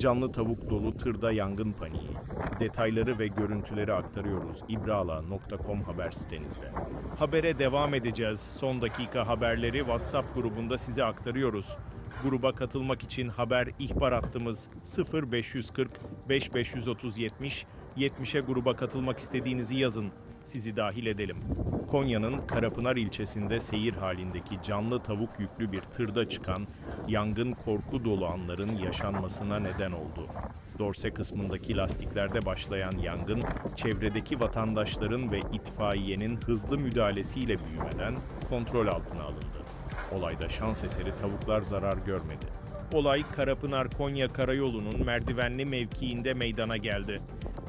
Canlı tavuk dolu tırda yangın paniği. Detayları ve görüntüleri aktarıyoruz ibrala.com haber sitenizde. Habere devam edeceğiz. Son dakika haberleri WhatsApp grubunda size aktarıyoruz. Gruba katılmak için haber ihbar hattımız 0540 5530 70 70'e gruba katılmak istediğinizi yazın. Sizi dahil edelim. Konya'nın Karapınar ilçesinde seyir halindeki canlı tavuk yüklü bir tırda çıkan yangın korku dolu anların yaşanmasına neden oldu. Dorse kısmındaki lastiklerde başlayan yangın, çevredeki vatandaşların ve itfaiyenin hızlı müdahalesiyle büyümeden kontrol altına alındı. Olayda şans eseri tavuklar zarar görmedi. Olay Karapınar Konya Karayolu'nun merdivenli mevkiinde meydana geldi.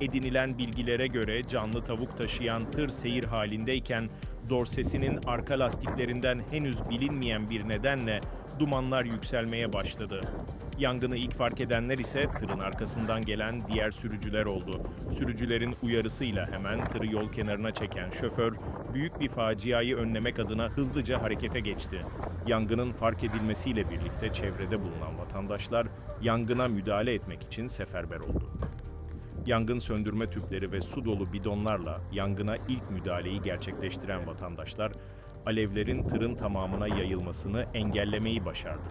Edinilen bilgilere göre canlı tavuk taşıyan tır seyir halindeyken dorsesinin arka lastiklerinden henüz bilinmeyen bir nedenle dumanlar yükselmeye başladı. Yangını ilk fark edenler ise tırın arkasından gelen diğer sürücüler oldu. Sürücülerin uyarısıyla hemen tırı yol kenarına çeken şoför büyük bir faciayı önlemek adına hızlıca harekete geçti. Yangının fark edilmesiyle birlikte çevrede bulunan vatandaşlar yangına müdahale etmek için seferber oldu. Yangın söndürme tüpleri ve su dolu bidonlarla yangına ilk müdahaleyi gerçekleştiren vatandaşlar alevlerin tırın tamamına yayılmasını engellemeyi başardı.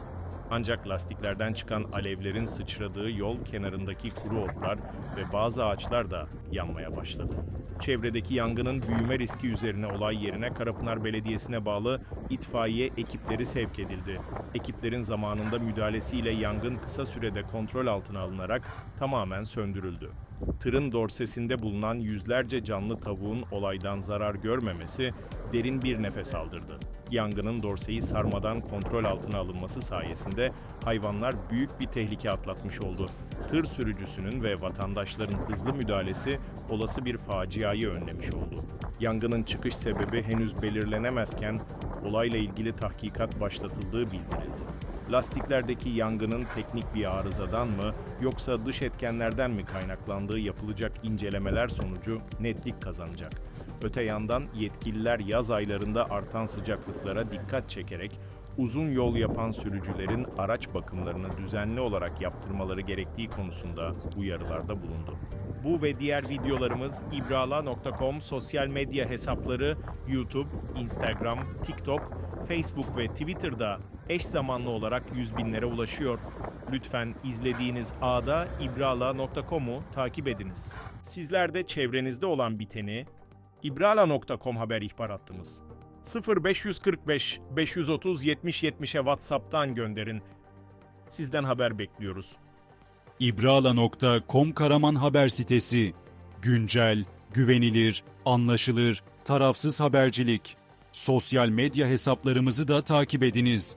Ancak lastiklerden çıkan alevlerin sıçradığı yol kenarındaki kuru otlar ve bazı ağaçlar da yanmaya başladı. Çevredeki yangının büyüme riski üzerine olay yerine Karapınar Belediyesi'ne bağlı itfaiye ekipleri sevk edildi. Ekiplerin zamanında müdahalesiyle yangın kısa sürede kontrol altına alınarak tamamen söndürüldü. Tırın dorsesinde bulunan yüzlerce canlı tavuğun olaydan zarar görmemesi derin bir nefes aldırdı. Yangının dorseyi sarmadan kontrol altına alınması sayesinde hayvanlar büyük bir tehlike atlatmış oldu. Tır sürücüsünün ve vatandaşların hızlı müdahalesi olası bir faciayı önlemiş oldu. Yangının çıkış sebebi henüz belirlenemezken olayla ilgili tahkikat başlatıldığı bildirildi. Lastiklerdeki yangının teknik bir arızadan mı yoksa dış etkenlerden mi kaynaklandığı yapılacak incelemeler sonucu netlik kazanacak. Öte yandan yetkililer yaz aylarında artan sıcaklıklara dikkat çekerek uzun yol yapan sürücülerin araç bakımlarını düzenli olarak yaptırmaları gerektiği konusunda uyarılarda bulundu. Bu ve diğer videolarımız ibrala.com sosyal medya hesapları YouTube, Instagram, TikTok, Facebook ve Twitter'da eş zamanlı olarak yüz binlere ulaşıyor. Lütfen izlediğiniz ağda ibrala.com'u takip ediniz. Sizler de çevrenizde olan biteni ibrala.com haber ihbar hattımız 0545 530 70 70'e WhatsApp'tan gönderin. Sizden haber bekliyoruz. İbrala.com Karaman haber sitesi. Güncel, güvenilir, anlaşılır, tarafsız habercilik. Sosyal medya hesaplarımızı da takip ediniz.